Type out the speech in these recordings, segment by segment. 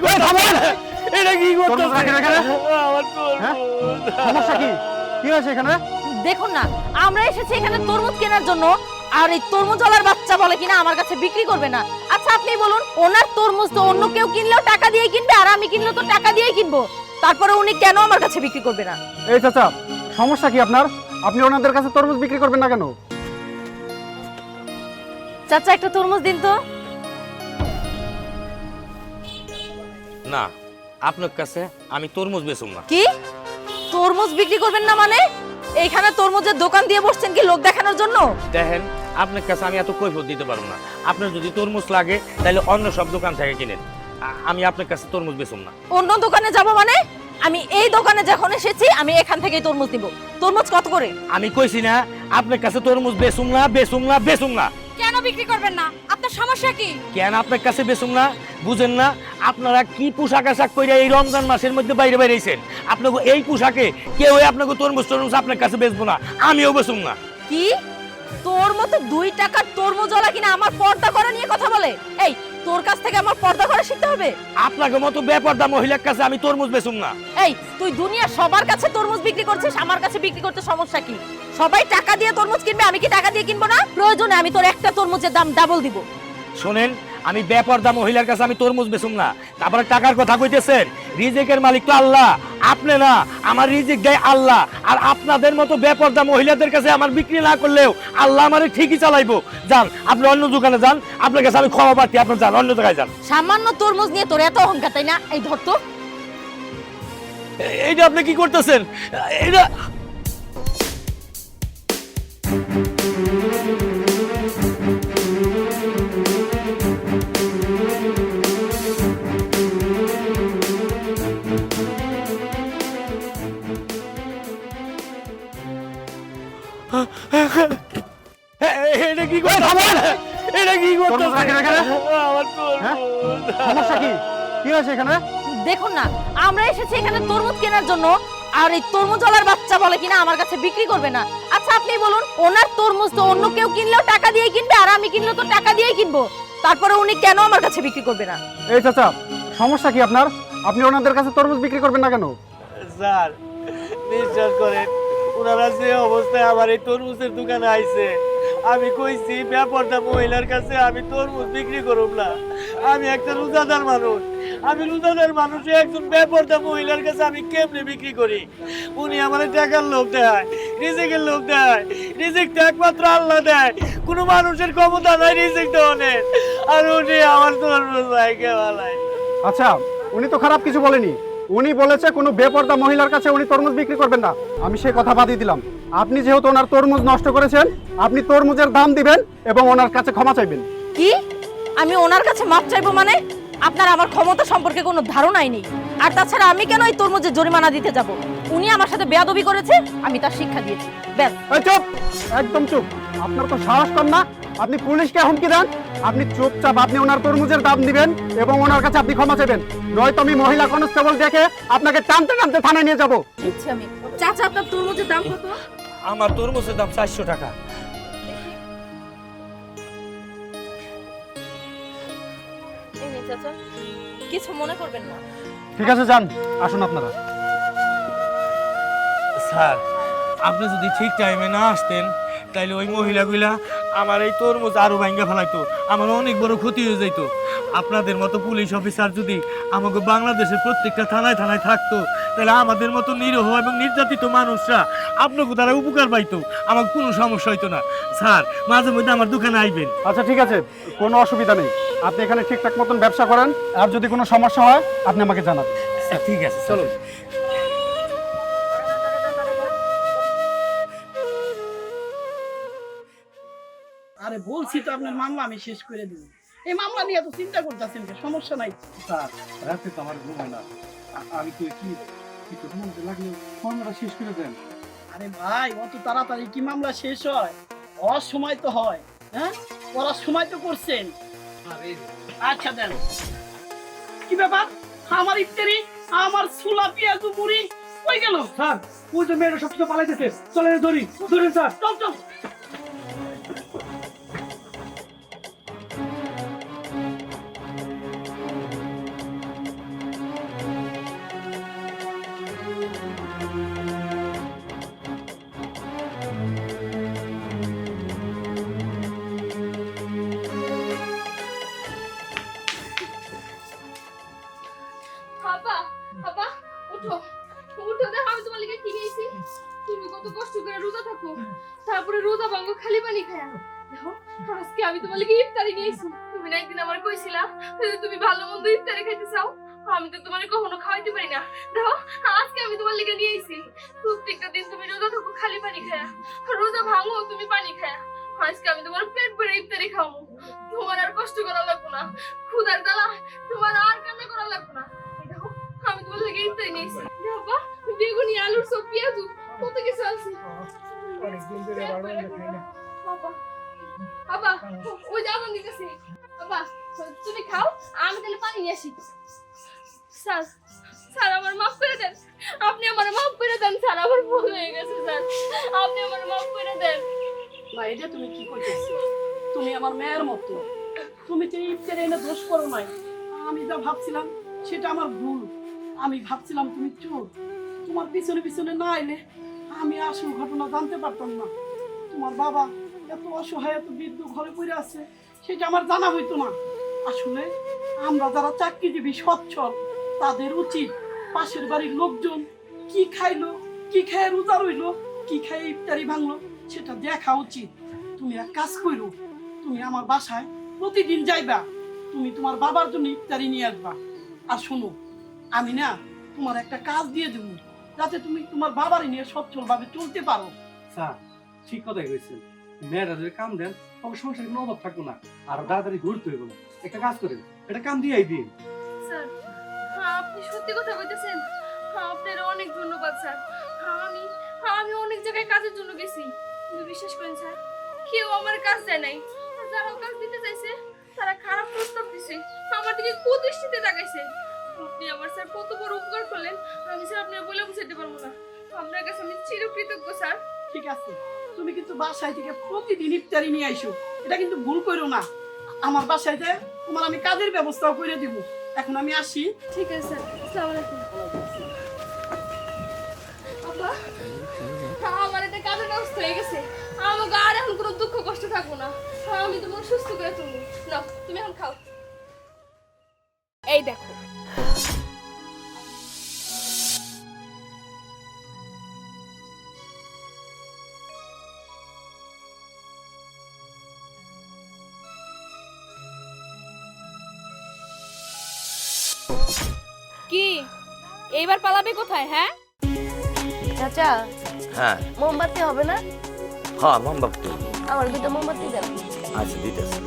কি এটা কি হ্যাঁ? তরমুজ সমস্যা কি? কি হয়েছে এখানে? দেখুন না আমরা এসেছি এখানে তরমুজ কেনার জন্য আর এই তরমুজওয়ালার বাচ্চা বলে কিনা আমার কাছে বিক্রি করবে না। আচ্ছা আপনি বলুন ওনার তরমুজ তো অন্য কেউ কিনলেও টাকা দিয়ে কিনবে আর আমি কিনলেও তো টাকা দিয়েই কিনবো। তারপরে উনি কেন আমার কাছে বিক্রি করবে না? এই চাচা সমস্যা কি আপনার? আপনি ওনাদের কাছে তরমুজ বিক্রি করবেন না কেন? চাচা একটা তরমুজ দিন তো। না আপনার কাছে আমি তরমুজ বেচুম না। কি? তরমুজ বিক্রি করবেন না মানে? এইখানে তরমুজের দোকান দিয়ে বসছেন কি লোক দেখানোর জন্য? দেখেন আপনার কাছে আমি এত কৈফত দিতে পারব না। আপনার যদি তরমুজ লাগে তাহলে অন্য সব দোকান থেকে কিনেন। আমি আপনার কাছে তরমুজ বেচুম না। অন্য দোকানে যাব মানে? আমি এই দোকানে যখন এসেছি আমি এখান থেকেই তরমুজ নিব। তরমুজ কত করে? আমি কইছি না আপনার কাছে তরমুজ বেচুম না বেচুম না বেচুম না। বিক্রি করবেন না। আপনার সমস্যা কি? কেন আপনার কাছে বেচুম না? বুঝেন না আপনারা কি পোশাক আশাক করে এই রমজান মাসের মধ্যে বাইরে বাইরেছেন আপনাকে এই পোশাকে কেউ আপনাকে তরমুজ তরমুজ আপনার কাছে বেচবো না আমিও বেচুম না। কি? তোর মতো দুই টাকার তরমুজওয়ালা কিনা আমার পর্দা করা নিয়ে কথা বলে? এই তোর কাছ থেকে আমার পর্দা করা শিখতে হবে? আপনাকে মতো বেপর্দা মহিলার কাছে আমি তরমুজ বেচুম না। এই তুই দুনিয়া সবার কাছে তরমুজ বিক্রি করছিস আমার কাছে বিক্রি করতে সমস্যা কি? সবাই টাকা দিয়ে তরমুজ কিনবে আমি কি টাকা দিয়ে কিনবো না আমি তোর একটা তরমুজের দাম ডাবল দিব। শোনেন আমি বেপর্দা মহিলার কাছে আমি তরমুজ বেচুম না। তারপরে টাকার কথা কইতেছেন রিজিকের মালিক তো আল্লাহ আপনি না আমার রিজিক দেয় আল্লাহ। আর আপনাদের মতো বেপর্দা মহিলাদের কাছে আমার বিক্রি না করলেও আল্লাহ আমারে ঠিকই চালাইবো। যান আপনি অন্য দোকানে যান আপনার কাছে আমি ক্ষমা পাচ্ছি আপনি যান অন্য জায়গায় যান। সামান্য তরমুজ নিয়ে তোর এত অহংকার তাই না? এই ধর তো। এইটা আপনি কি করতেছেন? এটা কি এটা কি হ্যাঁ? সমস্যা কি? কি হয়েছে এখানে? দেখুন না আমরা এসেছি এখানে তরমুজ কেনার জন্য আর এই তরমুজওয়ালার বাচ্চা বলে কিনা আমার কাছে বিক্রি করবে না। আচ্ছা আপনি বলুন ওনার তরমুজ তো অন্য কেউ কিনলেও টাকা দিয়ে কিনবে আর আমি কিনলেও তো টাকা দিয়েই কিনবো। তারপরে উনি কেন আমার কাছে বিক্রি করবে না? এই চাচা সমস্যা কি আপনার? আপনি ওনাদের কাছে তরমুজ বিক্রি করবেন না কেন? স্যার বিশ্বাস করেন। ওনারা যে অবস্থায় আমার এই তরমুজের দোকানে আইছে আমি কইছি, ব্যাপারটা মহিলার কাছে আমি তরমুজ বিক্রি করব না। আমি একটা রোজাদার মানুষ। আমি রোজাদার মানুষে একজন ব্যাপারটা মহিলার কাছে আমি কেমনে বিক্রি করি? উনি আমার টাকার লোভ দেয়, রিজিকের লোভ দেয়, রিজিক তো একমাত্র আল্লাহ দেয়। কোনো মানুষের ক্ষমতা নাই রিজিক দেওয়ানের আর উনি আমার তরমুজ আচ্ছা উনি তো খারাপ কিছু বলেনি। উনি বলেছে কোনো বেপর্দা মহিলার কাছে উনি তরমুজ বিক্রি করবেন না। আমি সেই কথা বাদই দিলাম। আপনি যেহেতু ওনার তরমুজ নষ্ট করেছেন আপনি তরমুজের দাম দিবেন এবং ওনার কাছে ক্ষমা চাইবেন। কি? আমি ওনার কাছে মাপ চাইব মানে? আপনার আমার ক্ষমতা সম্পর্কে কোনো ধারণাই নেই। আর তাছাড়া আমি কেন এই তরমুজের জরিমানা দিতে যাব? উনি আমার সাথে বেয়াদবি করেছে আমি তার শিক্ষা দিয়েছি। ব্যাস। এই চুপ! একদম চুপ! আপনার তো সাহস কম না। আপনি পুলিশকে হুমকি দেন আপনি চুপচাপ আপনি ওনার তরমুজের দাম দিবেন এবং ওনার কাছে আপনি ক্ষমা চাইবেন। নয়তো আমি মহিলা কনস্টেবল দেখে আপনাকে টানতে টানতে থানায় নিয়ে যাব। চাচা আপনার তরমুজের দাম কত? আমার তরমুজের দাম চারশো টাকা। এই নিন চাচা কিছু মনে করবেন না। ঠিক আছে যান আসুন আপনারা। স্যার আপনি যদি ঠিক টাইমে না আসতেন তাইলে ওই মহিলাগুলা আমার এই তরমুজ আরও ভাঙ্গা ফেলাইতো আমার অনেক বড় ক্ষতি হয়ে যাইতো। আপনাদের মতো পুলিশ অফিসার যদি আমাকে বাংলাদেশের প্রত্যেকটা থানায় থানায় থাকতো তাহলে আমাদের মতো নিরহ এবং নির্যাতিত মানুষরা আপনাকে তারা উপকার পাইতো। আমার কোনো সমস্যা হইতো না। স্যার মাঝে মধ্যে আমার দোকানে আইবেন। আচ্ছা ঠিক আছে। কোনো অসুবিধা নেই। আপনি এখানে ঠিকঠাক মতন ব্যবসা করেন। আর যদি কোনো সমস্যা হয় আপনি আমাকে জানাবেন। ঠিক আছে চলুন। আরে বলছি তো আপনার মামলা আমি শেষ করে দিব। এই মামলা নিয়ে তো চিন্তা করতেছেন কে? সমস্যা নাই। স্যার রাতে তো আমার ঘুম হয় না। আমি তো কি কিছু ঘুম লাগলে। শেষ করে দেন। আরে ভাই অত তাড়াতাড়ি কি মামলা শেষ হয়? হওয়ার সময় তো হয় হ্যাঁ? করার সময় তো করছেন। আচ্ছা দেন। কি ব্যাপার? আমার ইফতারি আমার সুলা পেঁয়াজু মুড়ি কই গেল? স্যার ওই যে মেয়েরা সব কিছু পালাইতেছে। চলেন ধরি। ধরেন স্যার। চল চল। আমি তোমার লিগে ইফতারি নিয়েছি। তুমি না একদিন আমার কইছিলা যে তুমি ভালো মন্দ ইফতারি খাইতে চাও। আমি তো তোমার কখনো খাওয়াইতে পারি না। দেখো আজকে আমি তোমার লিগে নিয়েছি প্রত্যেকটা দিন তুমি রোজা থাকো খালি পানি খায়া। রোজা ভাঙো তুমি পানি খায়া। আজকে আমি তোমার পেট ভরে ইফতারি খাব তোমার আর কষ্ট করা লাগবো না। ক্ষুধার জ্বালা তোমার আর কান্না করা লাগবে না। দেখো, আমি তোমার লাগে ইফতারি নিয়েছি। বাবা বেগুনি আলুর সব পেঁয়াজু কত কিছু আছে। বাবা বাবা, ওই যে আমার দিতেছে। বাবা, তুমি খাও, আমি তাহলে পানি নিয়ে আসি। স্যার স্যার, আমার মাফ করে দেন। আপনি আমার মাফ করে দেন, স্যার, আমার ভুল হয়ে গেছে, স্যার। আপনি আমার মাফ করে দেন। না এটা তুমি কি করতেছো তুমি আমার মেয়ের মতো। তুমি তো ইফতারে এনে দোষ করো নাই। আমি যা ভাবছিলাম, সেটা আমার ভুল। আমি ভাবছিলাম তুমি চোর। তোমার পিছনে পিছনে না এলে আমি আসল ঘটনা জানতে পারতাম না। তোমার বাবা এত অসহায়, এত বৃদ্ধ ঘরে পড়ে আছে, সেটা আমার জানা হইতো না। আসলে আমরা যারা চাকরিজীবী, সচ্ছল, তাদের উচিত পাশের বাড়ির লোকজন কি খাইলো, কি খায় রোজা রইল, কি খায় ইফতারি ভাঙলো, সেটা দেখা উচিত। তুমি এক কাজ করো, তুমি আমার বাসায় প্রতিদিন যাইবা, তুমি তোমার বাবার জন্য ইফতারি নিয়ে আসবা। আর শোনো, আমি না তোমার একটা কাজ দিয়ে দেবো, যাতে তুমি তোমার বাবারই নিয়ে সচ্ছলভাবে চলতে পারো। স্যার, ঠিক কথাই কইছেন। মেয়েরা যদি কাম দেন তবে সংসারে কোনো অভাব থাকব না। আর তাড়াতাড়ি ঘুরতে হইব না। একটা কাজ করেন একটা কাম দিয়েই দিন। স্যার হ্যাঁ, আপনি সত্যি কথা বলতেছেন হ্যাঁ, আপনার অনেক ধন্যবাদ স্যার। হ্যাঁ, আমি আমি অনেক জায়গায় কাজের জন্য গেছি। কিন্তু বিশ্বাস করেন স্যার কেউ আমার কাজ দেয় নাই। যারাও কাজ দিতে চাইছে তারা খারাপ প্রস্তাব দিছে। আমার দিকে কুদৃষ্টিতে তাকাইছে। আপনি আমার স্যার কত বড় উপকার করলেন। আমি স্যার আপনার বলে বুঝাতে পারব না। আপনার কাছে আমি চিরকৃতজ্ঞ স্যার। ঠিক আছে। তুমি কিন্তু বাসায় থেকে প্রতিদিন ইফতারি নিয়ে আইসো। এটা কিন্তু ভুল করো না। আমার বাসায় যে তোমার আমি কাজের ব্যবস্থাও করে দিব। এখন আমি আসি। ঠিক আছে আমার একটা কাজের ব্যবস্থা হয়ে গেছে। আমাকে আর এখন কোনো দুঃখ কষ্ট থাকব না। আমি তোমাকে সুস্থ করে তুলবো। না তুমি এখন খাও। এই দেখো। কি? এইবার পালাবে কোথায় হ্যাঁ? চাচা হ্যাঁ। মোমবাতি হবে না? হ্যাঁ মোমবাতি। আমার দুটো মোমবাতি দেন আচ্ছা দিতেছি।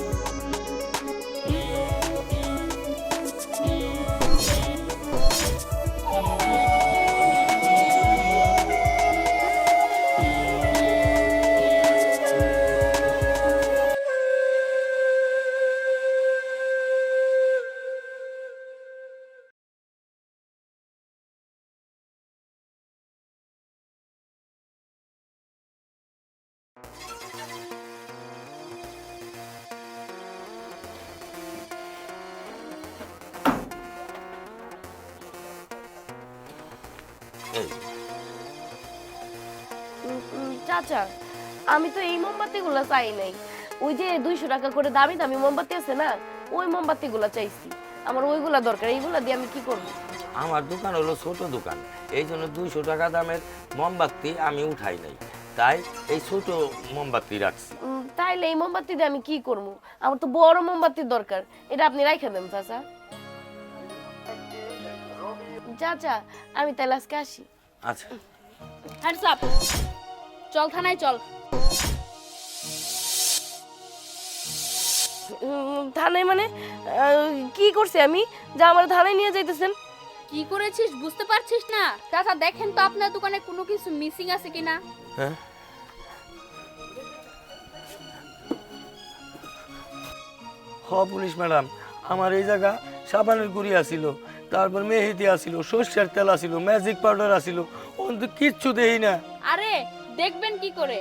চাচা আমি তো এই মোমবাতিগুলো চাই নাই। ওই যে দুইশো টাকা করে দামি দামি মোমবাতি আছে না ওই মোমবাতিগুলো চাইছি। আমার ওইগুলা দরকার এইগুলা দিয়ে আমি কি করব? আমার দোকান হলো ছোট দোকান এই জন্য দুইশো টাকা দামের মোমবাতি আমি উঠাই নাই। তাই এই ছোট মোমবাতি রাখছি। তাইলে এই মোমবাতি দিয়ে আমি কি করব? আমার তো বড় মোমবাতির দরকার এটা আপনি রাইখা দেন চাচা। চাচা আমি তাহলে আজকে আসি। আচ্ছা। আপ চল থানায় চল। থানায় মানে কি করছি আমি? যা আমার থানায় নিয়ে যাইতেছেন। কি করেছিস বুঝতে পারছিস না? চাচা দেখেন তো আপনার দোকানে কোনো কিছু মিসিং আছে কিনা? হ্যাঁ। হ পুলিশ ম্যাডাম আমার এই জায়গা সাবানের গুড়ি আসিল তারপর মেহেদি আসিল সর্ষের তেল আসিল ম্যাজিক পাউডার আসিল অন্ত কিচ্ছু দেই না। আরে দেখবেন কি করে?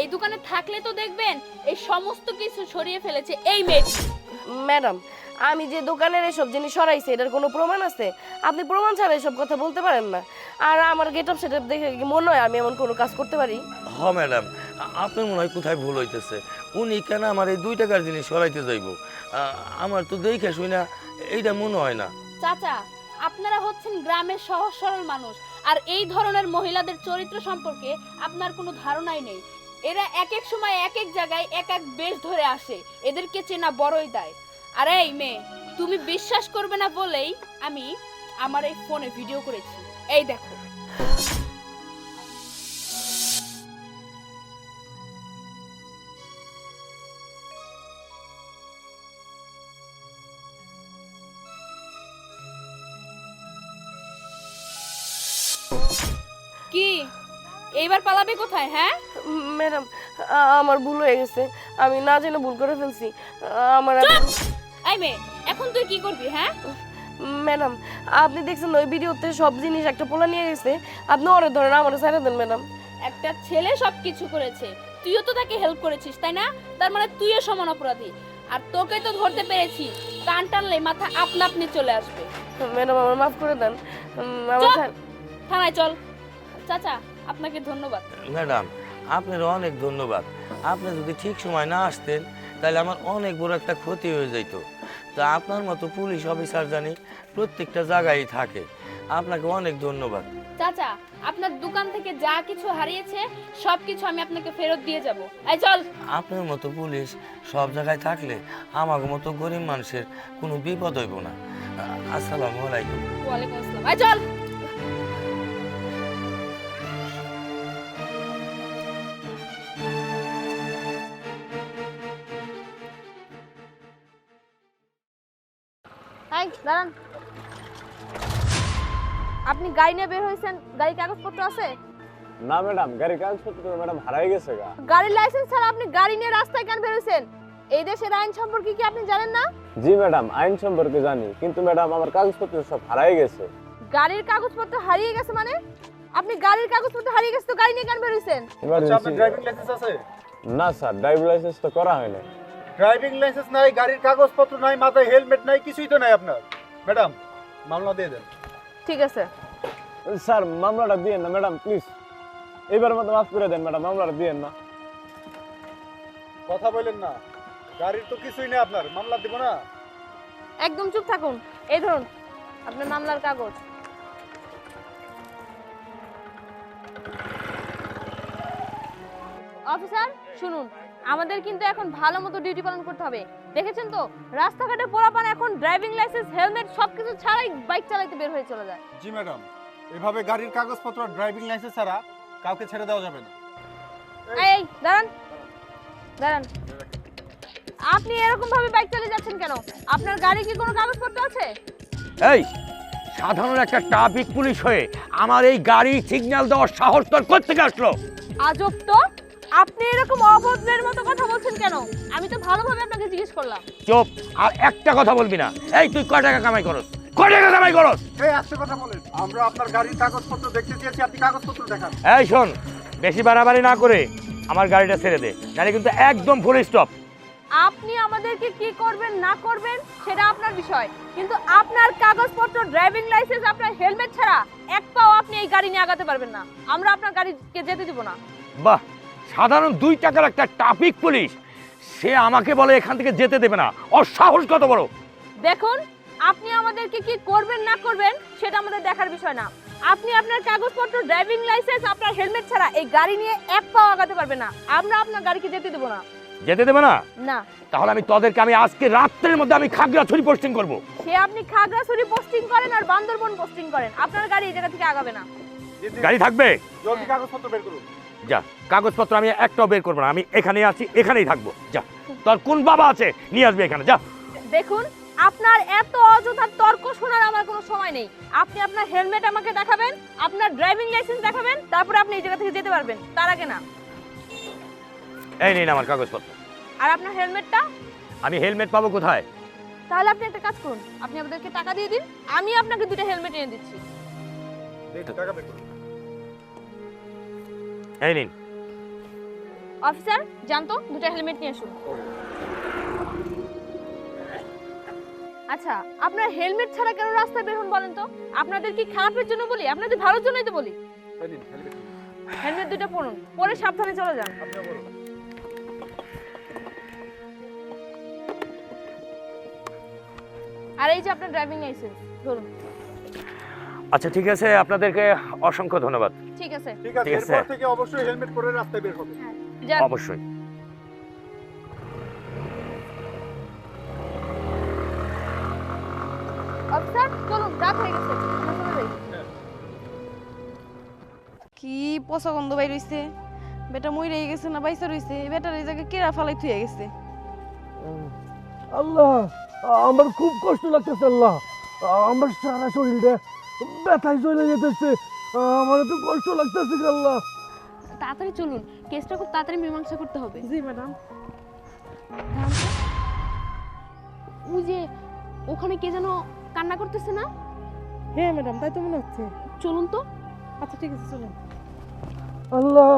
এই দোকানে থাকলে তো দেখবেন এই সমস্ত কিছু সরিয়ে ফেলেছে এই মেয়েটি ম্যাডাম আমি যে দোকানের এসব জিনিস সরাইছি এটার কোনো প্রমাণ আছে? আপনি প্রমাণ ছাড়া এসব কথা বলতে পারেন না। আর আমার গেট আপ সেট দেখে কি মনে হয় আমি এমন কোনো কাজ করতে পারি? হ ম্যাডাম আপনার মনে হয় কোথায় ভুল হইতেছে? উনি কেন আমার এই দুই টাকার জিনিস সরাইতে যাইব? আমার তো দেখে শুই না এইটা মনে হয় না। চাচা আপনারা হচ্ছেন গ্রামের সহজ সরল মানুষ। আর এই ধরনের মহিলাদের চরিত্র সম্পর্কে আপনার কোনো ধারণাই নেই। এরা এক এক সময় এক এক জায়গায় এক এক বেশ ধরে আসে। এদেরকে চেনা বড়ই দেয়। আর এই মেয়ে, তুমি বিশ্বাস করবে না বলেই আমি আমার এই ফোনে ভিডিও করেছি। এই দেখো। এইবার পালাবে কোথায় হ্যাঁ? ম্যাডাম আমার ভুল হয়ে গেছে। আমি না জেনে ভুল করে ফেলছি। আমার! এই মেয়ে এখন তুই কি করবি হ্যাঁ? ম্যাডাম আপনি দেখছেন ওই ভিডিওতে সব জিনিস একটা পোলা নিয়ে গেছে। আপনি ওরে ধরেন আমার ছেড়ে দেন ম্যাডাম। একটা ছেলে সব কিছু করেছে। তুইও তো তাকে হেল্প করেছিস তাই না? তার মানে তুইও সমান অপরাধী। আর তোকে তো ধরতে পেরেছি। টান টানলে মাথা আপনা আপনি চলে আসবে। ম্যাডাম আমার মাফ করে দেন। আমার থানায় চল। চাচা আপনাকে ধন্যবাদ। ম্যাডাম আপনার অনেক ধন্যবাদ। আপনি যদি ঠিক সময় না আসতেন তাহলে আমার অনেক বড় একটা ক্ষতি হয়ে যেত তা আপনার মতো পুলিশ অফিসার জানি প্রত্যেকটা জায়গায় থাকে। আপনাকে অনেক ধন্যবাদ। চাচা আপনার দোকান থেকে যা কিছু হারিয়েছে সব কিছু আমি আপনাকে ফেরত দিয়ে যাব। এই চল। আপনার মতো পুলিশ সব জায়গায় থাকলে আমার মতো গরিব মানুষের কোনো বিপদ হইব না। আসসালামু আলাইকুম। ওয়ালাইকুম আসসালাম। এই চল। এই দাঁড়ান। আপনি গাড়ি নিয়ে বের হয়েছেন? গাড়ির কাগজপত্র আছে? না ম্যাডাম গাড়ির কাগজপত্র ম্যাডাম হারাই গেছে গা। গাড়ির লাইসেন্স ছাড়া আপনি গাড়ি নিয়ে রাস্তায় কেন বের হয়েছেন? এই দেশের আইন সম্পর্কে কি আপনি জানেন না? জি ম্যাডাম আইন সম্পর্কে জানি কিন্তু ম্যাডাম আমার কাগজপত্র সব হারাই গেছে। গাড়ির কাগজপত্র হারিয়ে গেছে মানে? আপনি গাড়ির কাগজপত্র হারিয়ে গেছে তো গাড়ি নিয়ে কেন বের হয়েছেন? ইমার্জেন্সি ড্রাইভিং লাইসেন্স আছে? না স্যার ড্রাইভিং লাইসেন্স তো করা হয় না ড্রাইভিং লাইসেন্স নাই গাড়ির কাগজপত্র নাই মাথায় হেলমেট নাই কিছুই তো নাই আপনার। ম্যাডাম মামলা দিয়ে দেন। ঠিক আছে। স্যার মামলাটা দিয়েন না ম্যাডাম প্লিজ। এবার মতো মাফ করে দেন ম্যাডাম মামলাটা দিয়েন না। কথা বলেন না। গাড়ির তো কিছুই নেই আপনার মামলা দিব না। একদম চুপ থাকুন। এই ধরুন আপনার মামলার কাগজ। অফিসার শুনুন। আমাদের কিন্তু এখন ভালো মতো ডিউটি পালন করতে হবে। দেখেছেন তো? রাস্তাঘাটে পোড়াপান এখন ড্রাইভিং লাইসেন্স হেলমেট সবকিছু ছাড়াই বাইক চালাতে বের হয়ে চলে যায়। জি ম্যাডাম এভাবে গাড়ির কাগজপত্র ড্রাইভিং লাইসেন্স ছাড়া কাউকে ছেড়ে দেওয়া যাবে না। এই এই, দাঁড়ান। দাঁড়ান। আপনি এরকম ভাবে বাইক চালিয়ে যাচ্ছেন কেন? আপনার গাড়ি কি কোনো কাগজপত্র আছে? এই সাধারণ একটা ট্রাফিক পুলিশ হয়ে আমার এই গাড়ি সিগন্যাল দেওয়ার সাহস তোর কোথেকে আসলো? আজব তো! আপনি এরকম অভদ্রের মতো কথা বলছেন কেন? আমি তো ভালোভাবে আপনাকে জিজ্ঞেস করলাম। চুপ আর একটা কথা বলবি না। এই তুই কয় টাকা কামাই করস? কয় টাকা কামাই করস? এই আসছে কথা বলেন। আমরা আপনার গাড়ির কাগজপত্র দেখতে চেয়েছি আপনি কাগজপত্র দেখান। এই শোন বেশি বাড়াবাড়ি না করে আমার গাড়িটা ছেড়ে দে নাহলে কিন্তু একদম ফুল স্টপ আপনি আমাদেরকে কি করবেন না করবেন সেটা আপনার বিষয়। কিন্তু আপনার কাগজপত্র ড্রাইভিং লাইসেন্স আপনার হেলমেট ছাড়া এক পাও আপনি এই গাড়ি নিয়ে আগাতে পারবেন না। আমরা আপনার গাড়িকে যেতে দিব না। বাহ সাধারণ দুই টাকার একটা ট্রাফিক পুলিশ সে আমাকে বলে এখান থেকে যেতে দেবে না। ওর সাহস কত বড়। দেখুন আপনি আমাদেরকে কি করবেন না করবেন সেটা আমাদের দেখার বিষয় না। আপনি আপনার কাগজপত্র ড্রাইভিং লাইসেন্স আপনার হেলমেট ছাড়া এই গাড়ি নিয়ে এক পাও আগাতে পারবেন না। আমরা আপনার গাড়িকে যেতে দেব না। যেতে দেবে না? না। তাহলে আমি তোদেরকে আমি আজকে রাত্রের মধ্যে আমি খাগড়াছড়ি পোস্টিং করব। সে আপনি খাগড়াছড়ি পোস্টিং করেন আর বান্দরবন পোস্টিং করেন। আপনার গাড়ি এই জায়গা থেকে আগাবে না। গাড়ি থাকবে? জলদি কাগজপত্র বের করুন। যা কাগজপত্র আমি একটাও বের করব না আমি এখানেই আছি এখানেই থাকব। যা তোর কোন বাবা আছে? নিয়ে আসবে এখানে যা। দেখুন আপনার এত অযথা তর্ক শোনার আমার কোনো সময় নেই। আপনি আপনার হেলমেট আমাকে দেখাবেন আপনার ড্রাইভিং লাইসেন্স দেখাবেন তারপরে আপনি এই জায়গা থেকে যেতে পারবেন তার আগে না। এই নিন আমার কাগজপত্র। আর আপনার হেলমেটটা? আমি হেলমেট পাবো কোথায়? তাহলে আপনি একটা কাজ করুন আপনি আমাদেরকে টাকা দিয়ে দিন আমি আপনাকে দুটো হেলমেট এনে দিচ্ছি। দেখুন, টাকা বের করুন। এই নিন। অফিসার জানতো দুটো হেলমেট নিয়ে আসুন। আচ্ছা আপনার হেলমেট ছাড়া কেন রাস্তায় বের হন বলেন তো? আপনাদের কি খারাপের জন্য বলি? আপনাদের ভালোর জন্যই তো বলি। হেলমেট দুটো পরুন পরে সাবধানে চলে যান। আর এই যে আপনার ড্রাইভিং লাইসেন্স ধরুন। আচ্ছা ঠিক আছে আপনাদেরকে অসংখ্য ধন্যবাদ। ঠিক আছে। ঠিক আছে এরপর থেকে অবশ্যই হেলমেট পরে রাস্তায় বের হবে। যান। অবশ্যই। অফিসার চলুন রাত হয়ে গেছে। কি পচা গন্ধ বাইর হইছে? বেটা মই রয়ে গেছে না বাইসা রইছে? বেটার এই জায়গায় কেরা ফালাই থুয়ে গেছে? আল্লাহ আমার খুব কষ্ট লাগতেছে আল্লাহ। আমার সারা শরীরটা ব্যথায় চলে যেতেছে। আমার তো কষ্ট লাগতেছে আল্লাহ। তাড়াতাড়ি চলুন কেসটা খুব তাড়াতাড়ি মীমাংসা করতে হবে। জি ম্যাডাম। ওই যে ওখানে কে যেন কান্না করতেছে না? হ্যাঁ ম্যাডাম তাই তো মনে হচ্ছে। চলুন তো। আচ্ছা ঠিক আছে চলুন। আল্লাহ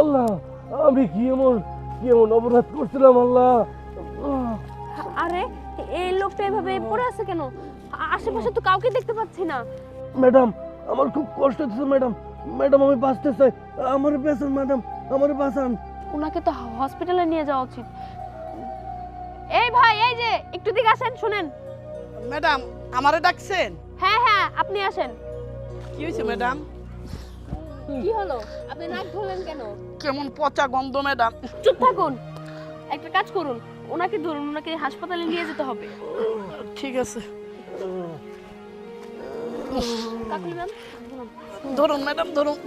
আল্লাহ আমি কি এমন কি এমন অপরাধ করছিলাম আল্লাহ? আরে এই লোকটা এভাবে পড়ে আছে কেন? আশেপাশে তো কাউকে দেখতে পাচ্ছি না। ম্যাডাম আমার খুব কষ্ট হচ্ছে ম্যাডাম। ম্যাডাম আমি বাঁচতে চাই। আমার বেসান ম্যাডাম আমার বাঁচান। ওনাকে তো হসপিটালে নিয়ে যাওয়া উচিত। এই ভাই এই যে একটু দিকে আসেন শুনেন। ম্যাডাম আমারে ডাকছেন? হ্যাঁ হ্যাঁ আপনি আসেন। কি হয়েছে ম্যাডাম? কি হলো? আপনি নাক ধরলেন কেন? কেমন পচা গন্ধ ম্যাডাম। চুপ থাকুন। একটা কাজ করুন ওনাকে ধরুন ওনাকে হাসপাতালে নিয়ে যেতে হবে। ঠিক আছে। ধরুন ম্যাডাম ধরুন।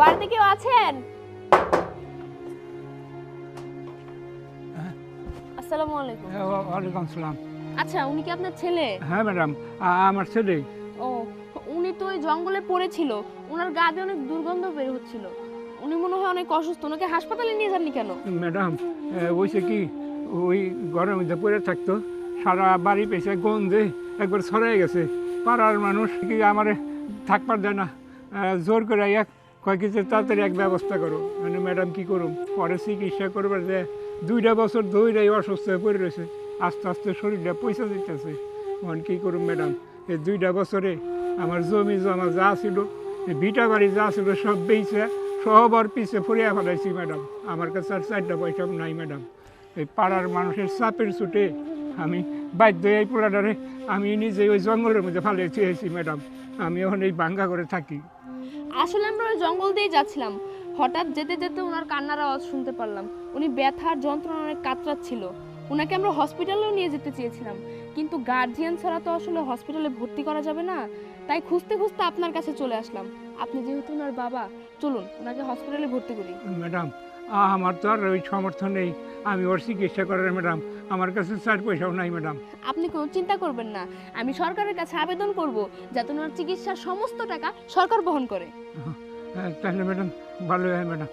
বাড়িতে কেউ আছেন? আসসালামু আলাইকুম। ওয়ালাইকুম আসসালাম। আচ্ছা উনি কি আপনার ছেলে? হ্যাঁ ম্যাডাম আমার ছেলে ও উনি তো ওই জঙ্গলে পড়েছিল। ওনার গা দিয়ে অনেক দুর্গন্ধ বের হচ্ছিল। উনি মনে হয় অনেক অসুস্থ। ওনাকে হাসপাতালে নিয়ে যাননি কেন? ম্যাডাম ওইসে কি ওই ঘরের মধ্যে পড়ে থাকতো। সারা বাড়ি পেছে গন্ধে একবার ছড়াই গেছে। পাড়ার মানুষ কি আমারে থাকবার দেয় না। জোর করে এক কয় কিছু তাড়াতাড়ি এক ব্যবস্থা করো। মানে ম্যাডাম কি করুম? পরে চিকিৎসা করবার যে দুইটা বছর ধরেই অসুস্থ হয়ে পড়ে রয়েছে। আস্তে আস্তে শরীরটা পয়সা দিতেছে। এখন কী করুম ম্যাডাম? এই দুইটা বছরে আমার জমি জমা যা ছিল ভিটা বাড়ি যা ছিল সব বেঁচে সবার পিছে ফুরিয়া ফেলাইছি ম্যাডাম। আমার কাছে আর চারটা পয়সা নাই ম্যাডাম। এই পাড়ার মানুষের চাপের ছুটে আমি বাধ্য এই পোড়াটারে আমি নিজে ওই জঙ্গলের মধ্যে ফালিয়ে চেয়েছি ম্যাডাম। আমি এখন এই বাঙ্গা করে থাকি। আসলে আমরা ওই জঙ্গল দিয়ে যাচ্ছিলাম। হঠাৎ যেতে যেতে ওনার কান্নার আওয়াজ শুনতে পারলাম। উনি ব্যথার যন্ত্রণা অনেক কাতরাচ্ছিল। ওনাকে আমরা হসপিটালেও নিয়ে যেতে চেয়েছিলাম। কিন্তু গার্জিয়ান ছাড়া তো আসলে হসপিটালে ভর্তি করা যাবে না। তাই খুঁজতে খুঁজতে আপনার কাছে চলে আসলাম। আপনি যেহেতু ওনার বাবা চলুন ওনাকে হসপিটালে ভর্তি করি। ম্যাডাম আমার তো আর ওই সমর্থন নেই। আমি ওর চিকিৎসা করার ম্যাডাম। আমার কাছে চার পয়সাও নাই ম্যাডাম। আপনি কোনো চিন্তা করবেন না। আমি সরকারের কাছে আবেদন করব যাতে ওনার চিকিৎসার সমস্ত টাকা সরকার বহন করে। তাহলে ম্যাডাম ভালো হয় ম্যাডাম।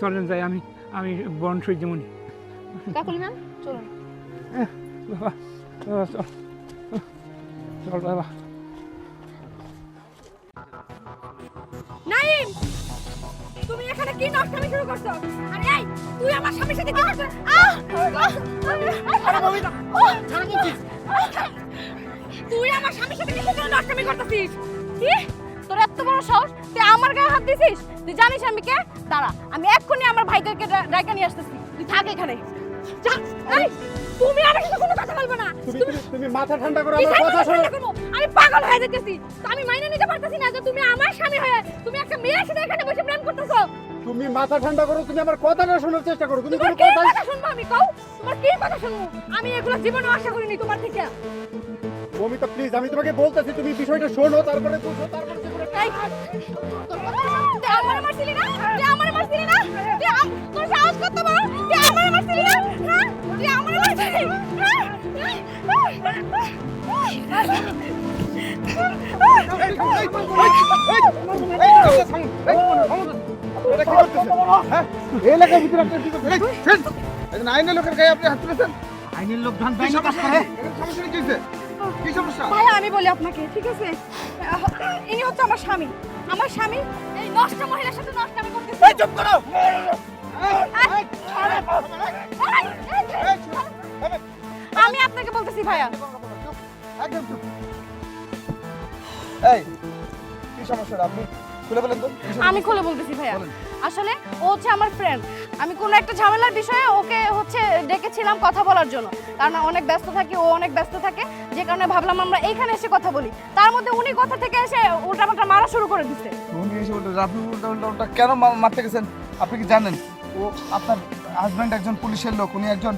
চলেন যাই আমি আমি বন সূর্যমণি কাকুলি ম্যাম? বাবা চল। চল বাবা। নাইম তুমি এখানে কি নষ্টামি শুরু করছ? আরে এই তুই আমার স্বামীর সাথে কি করছিস আহ! তুই আমার স্বামীর সাথে কিসের জন্য নষ্টামি করতেছিস? কি? তোর এত বড় সাহস? তুই আমার গায়ে হাত দিছিস? তুই জানিস আমি কে? দাঁড়া আমি এক্ষুনি আমার ভাইকে ডাইকা নিয়ে আসতেছি। তুই থাক এখানে। এই, তুমি আমার সাথে কোনো কথা বলবে না। তুমি তুমি- মাথা ঠান্ডা করো আমার কথা শোনো। আমি পাগল হয়ে যেতেছি আমি মাইনে নিতে পারতেছি না যে তুমি আমার স্বামী হয়ে তুমি একটা মেয়ের সাথে এখানে বসে প্রেম করতেছো। তুমি মাথা ঠান্ডা করো তুমি আমার কথাটা শোনার চেষ্টা করো। তুমি কোনো কথা শুনব আমি? কও তোমার কি কথা শুনব? আমি এগুলো জীবনে আশা করিনি তোমার থেকে। মমিতা প্লিজ আমি তোমাকে বলতেছি তুমি বিষয়টা শোনো তারপরে বুঝো তারপরে জীবনে তুই আমার মারছিলি না? তুই আমার মারছিলি না? তুই তোর সাহস কত বড়? তুই আমার তুই আমার লোকের গায়ে আপনি হাত লোক ধান আমি বলি আপনাকে, ঠিক আছে? ইনি হচ্ছে আমার স্বামী। আমার স্বামী এই নষ্ট মহিলার সাথে নষ্টামি করতেছে। এই চুপ করো! আমি আপনাকে বলতেছি ভাইয়া। একদম চুপ এই কি সমস্যা আপনি খুলে বলেন তো আমি খুলে বলতেছি ভাইয়া। আসলে ও হচ্ছে আমার ফ্রেন্ড আমি কোনো একটা ঝামেলার বিষয়ে ওকে হচ্ছে ডেকেছিলাম কথা বলার জন্য। কারণ অনেক ব্যস্ত থাকি ও অনেক ব্যস্ত থাকে। যে কারণে ভাবলাম আমরা এইখানে এসে কথা বলি। তার মধ্যে উনি কথা থেকে এসে উল্টাপাল্টা মারা শুরু করে দিচ্ছে উনি এসে বললেন, আপনি উল্টা উল্টা উল্টা কেন মারতে গেছেন? আপনি কি জানেন? ও আপনার হাজব্যান্ড একজন পুলিশের লোক, উনি একজন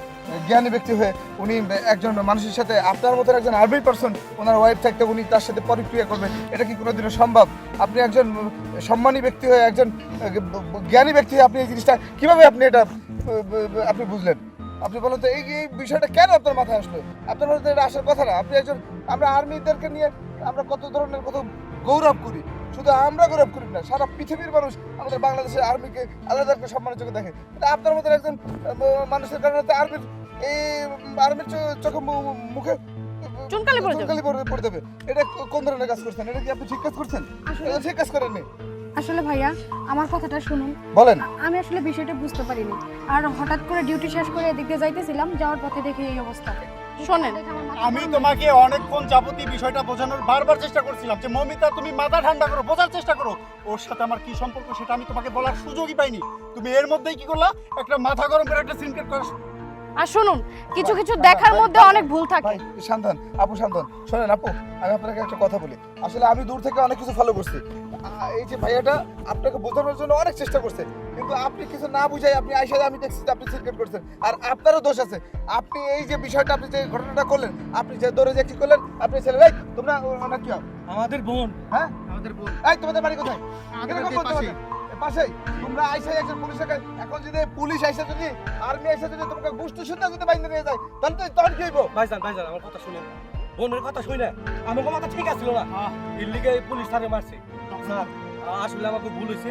জ্ঞানী ব্যক্তি হয়ে উনি একজন মানুষের সাথে আপনার মতো একজন আর্মি পার্সন ওনার ওয়াইফ থাকতে উনি তার সাথে পরিক্রিয়া করবেন এটা কি কোনোদিনও সম্ভব? আপনি একজন সম্মানী ব্যক্তি হয়ে একজন জ্ঞানী ব্যক্তি হয়ে আপনি এই জিনিসটা, কীভাবে আপনি এটা আপনি বুঝলেন? আপনি বলেন তো, এই এই বিষয়টা কেন আপনার মাথায় আসলো? আপনার মাথায় এটা আসার কথা না, আপনি একজন, আমরা আর্মিদেরকে নিয়ে আমরা কত ধরনের কত গৌরব করি। শুধু আমরা গৌরব করি না সারা পৃথিবীর মানুষ আমাদের বাংলাদেশের আর্মিকে আলাদা একটা সম্মানের চোখে দেখে। কিন্তু আপনার মতো একজন মানুষের কারণে তো আর্মির এই আর্মির চোখে মুখে চুনকালি পড়ে। চুনকালি পড়ে পড়ে দেবে এটা কোন ধরনের কাজ করছেন? এটা কি আপনি ঠিক কাজ করছেন? এটা ঠিক কাজ করেননি? আসলে ভাইয়া আমার কথাটা শুনুন। বলেন। আমি আসলে বিষয়টা বুঝতে পারিনি। আর হঠাৎ করে ডিউটি শেষ করে এদিকে যাইতেছিলাম যাওয়ার পথে দেখি এই অবস্থা। শোনেন। আমি তোমাকে অনেকক্ষণ যাবতীয় বিষয়টা বোঝানোর বারবার চেষ্টা করছিলাম যে মমিতা তুমি মাথা ঠান্ডা করো বোঝার চেষ্টা করো। ওর সাথে আমার কি সম্পর্ক সেটা আমি তোমাকে বলার সুযোগই পাইনি। তুমি এর মধ্যেই কি করলা? একটা মাথা গরম করে একটা সিনক্রেট করা আর শুনুন কিছু কিছু দেখার মধ্যে অনেক ভুল থাকে। শান্তন আপু শান্তন শোনেন আপু আমি আপনাকে একটা কথা বলি। আসলে আমি দূর থেকে অনেক কিছু ফলো করছি। এই যে ভাইয়াটা আপনাকে বোঝানোর জন্য অনেক চেষ্টা করছে। কিন্তু আপনি কিছু না বুঝাই আপনি আইসা আমি দেখছি আপনি সিনক্রেট করছেন আর আপনারও দোষ আছে। আপনি এই যে বিষয়টা আপনি যে ঘটনাটা করলেন আপনি যে দৌড়ে যে কি করলেন আপনি ছেলে ভাই তোমরা ওনার কি আমাদের বোন। হ্যাঁ? আমাদের বোন। এই তোমাদের বাড়ি কোথায়? পাশেই। তোমরা আইসা একজন পুলিশের কাছে এখন যদি পুলিশ আইসা যদি আর্মি আইসা যদি তোমাকে গুষ্টি শুনতে যদি বাইন্দে নিয়ে যায় তাহলে তো তখন কি হইব? ভাইজান ভাইজান আমার কথা শুনেন। বোনের কথা শুনে আমার কথা ঠিক আছিল না? এর পুলিশ তারে মারছে। স্যার আসলে আমাকে ভুল হয়েছে।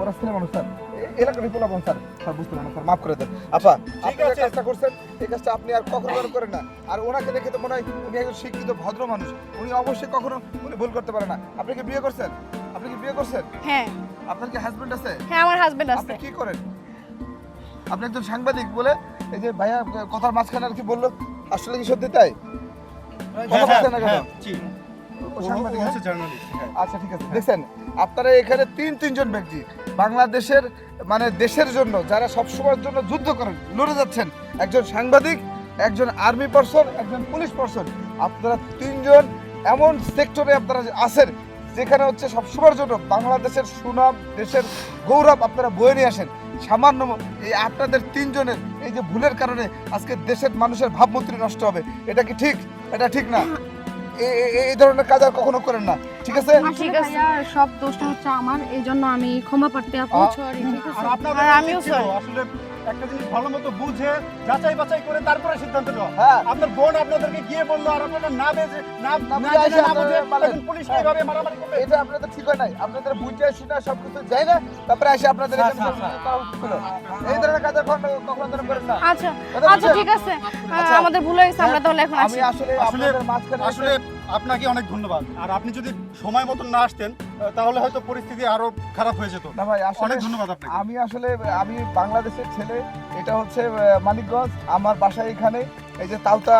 ওরা ছেলে মানুষ, স্যার। স্যার। স্যার, বুঝতে পারলাম, স্যার, মাফ করে দেন। আপা, আপনি যে কাজটা করছেন, এই কাজটা আপনি আর কখনো করেন না। আর ওনাকে দেখে তো মনে হয় উনি একজন শিক্ষিত ভদ্র মানুষ। উনি অবশ্যই কখনো উনি ভুল করতে পারে না। আপনি কি বিয়ে করছেন? আপনি কি বিয়ে করছেন? হ্যাঁ। আপনার কি হাজবেন্ড আছে? হ্যাঁ আমার হাজবেন্ড আপনি আছে। কি করেন? আপনি একজন সাংবাদিক বলে এই যে ভাইয়া কথার মাঝখানে আর কি বলল? আসলে কি সত্যি তাই? কথা বলছেন না কেন? ও সাংবাদিক, হ্যাঁ? আচ্ছা ঠিক আছে। দেখছেন আপনারা এখানে তিন তিনজন ব্যক্তি বাংলাদেশের মানে দেশের জন্য যারা সবসময়ের জন্য যুদ্ধ করেন লড়ে যাচ্ছেন একজন সাংবাদিক একজন আর্মি পার্সন একজন পুলিশ পার্সন আপনারা তিনজন এমন সেক্টরে আপনারা আছেন যেখানে হচ্ছে সবসময়ের জন্য বাংলাদেশের সুনাম দেশের গৌরব আপনারা বয়ে নিয়ে আসেন। সামান্য এই আপনাদের তিনজনের এই যে ভুলের কারণে আজকে দেশের মানুষের ভাবমূর্তি নষ্ট হবে। এটা কি ঠিক? এটা ঠিক না? এই ধরনের কাজ আর কখনো করেন না। ঠিক আছে? ঠিক আছে। সব দোষটা হচ্ছে আমার এই জন্য আমি ক্ষমা প্রার্থী আপু। সরি ঠিক আছে। আর আপনাদের আমিও sorry। আসলে একটা জিনিস ভালো মতো বুঝে যাচাই বাছাই করে তারপরে সিদ্ধান্ত নেওয়া। হ্যাঁ। আপনার বোন আপনাদেরকে গিয়ে বলল আর আপনারা না বেজে না না না বুঝে জেনে না বুঝে এখন পুলিশ হ্যাঁ। মারামারি করবে? এটা আপনাদের ঠিক হয় নাই। আপনাদের বুঝে শুনে সবকিছু যায় না তারপরে এসে আপনাদের স্যার, করা এই ধরনের কাজ এখন কখনো যেন করেন না। আচ্ছা আচ্ছা ঠিক আছে। আচ্ছা। আমাদের ভুল হয়ে গেছে আমরা তাহলে এখন আমি আসি। আসলে আসলে- আপনাদের মাঝখানে আসলে আপনাকে অনেক ধন্যবাদ। আর আপনি যদি সময় মতন না আসতেন তাহলে হয়তো পরিস্থিতি আরও খারাপ হয়ে যেত। না ভাই অনেক ধন্যবাদ আপনাকে। আমি আসলে আমি বাংলাদেশের ছেলে এটা হচ্ছে মানিকগঞ্জ আমার বাসা এখানে। এই যে তাওতা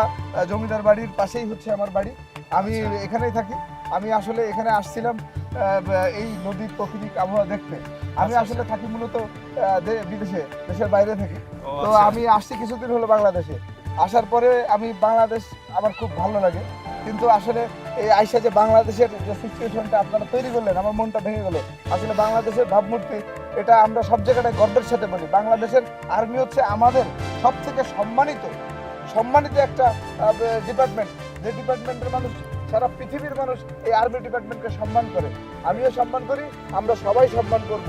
জমিদার বাড়ির পাশেই হচ্ছে আমার বাড়ি। আমি এখানেই থাকি। আমি আসলে এখানে আসছিলাম এই নদীর প্রাকৃতিক আবহাওয়া দেখতে। আমি আসলে থাকি মূলত বিদেশে দেশের বাইরে থাকি। তো আমি আসছি কিছুদিন হলো বাংলাদেশে। আসার পরে আমি বাংলাদেশ আমার খুব ভালো লাগে। কিন্তু আসলে এই আইসা যে বাংলাদেশের যে সিচুয়েশনটা আপনারা তৈরি করলেন, আমার মনটা ভেঙে গেল। আসলে বাংলাদেশের ভাবমূর্তি, এটা আমরা সব জায়গায় গর্বের সাথে বলি। বাংলাদেশের আর্মি হচ্ছে আমাদের সব থেকে সম্মানিত সম্মানিত একটা ডিপার্টমেন্ট যে ডিপার্টমেন্টের মানুষ, সারা পৃথিবীর মানুষ এই আর্মি ডিপার্টমেন্টকে সম্মান করে। আমিও সম্মান করি, আমরা সবাই সম্মান করব।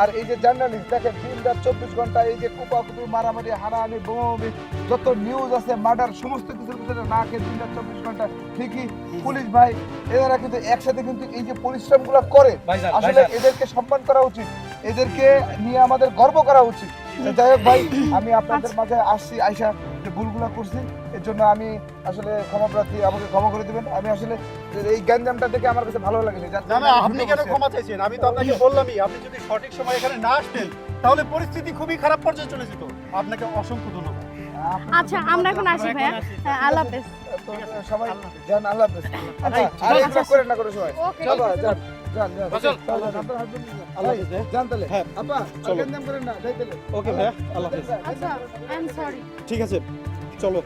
আর এই যে জার্নালিস্ট দেখেন দিন রাত চব্বিশ ঘণ্টা এই যে কুপাকুপি মারামারি হানাহানি বোমাবি যত নিউজ আছে মার্ডার সমস্ত কিছুর ভিতরে না খেয়ে দিন রাত চব্বিশ ঘণ্টা ঠিকই পুলিশ ভাই এরা কিন্তু একসাথে কিন্তু এই যে পরিশ্রমগুলো করে। আসলে এদেরকে সম্মান করা উচিত এদেরকে নিয়ে আমাদের গর্ব করা উচিত। যাই হোক ভাই আমি আপনাদের মাঝে আসছি আইসা ভুলগুলো করছি এর জন্য আমি আসলে ক্ষমা প্রার্থী আমাকে ক্ষমা করে দিবেন। আমি আসলে এই গ্যাঞ্জামটা দেখে আমার কাছে ভালো লাগেনি। না না আপনি কেন ক্ষমা চাইছেন? আমি তো আপনাকে বললামই আপনি যদি সঠিক সময় এখানে না আসতেন তাহলে পরিস্থিতি খুবই খারাপ পর্যায়ে চলে যেত। আপনাকে অসংখ্য ধন্যবাদ। আচ্ছা আমরা এখন আসি ভাইয়া। হ্যাঁ, আল্লাহ হাফেজ। সবাই যান আল্লাহ হাফেজ। আচ্ছা আর এসব করেন না করে সবাই চল, যান। আল্লাহ যান তাহলে হ্যাঁ, আচ্ছা আই এম সরি ঠিক আছে চলো।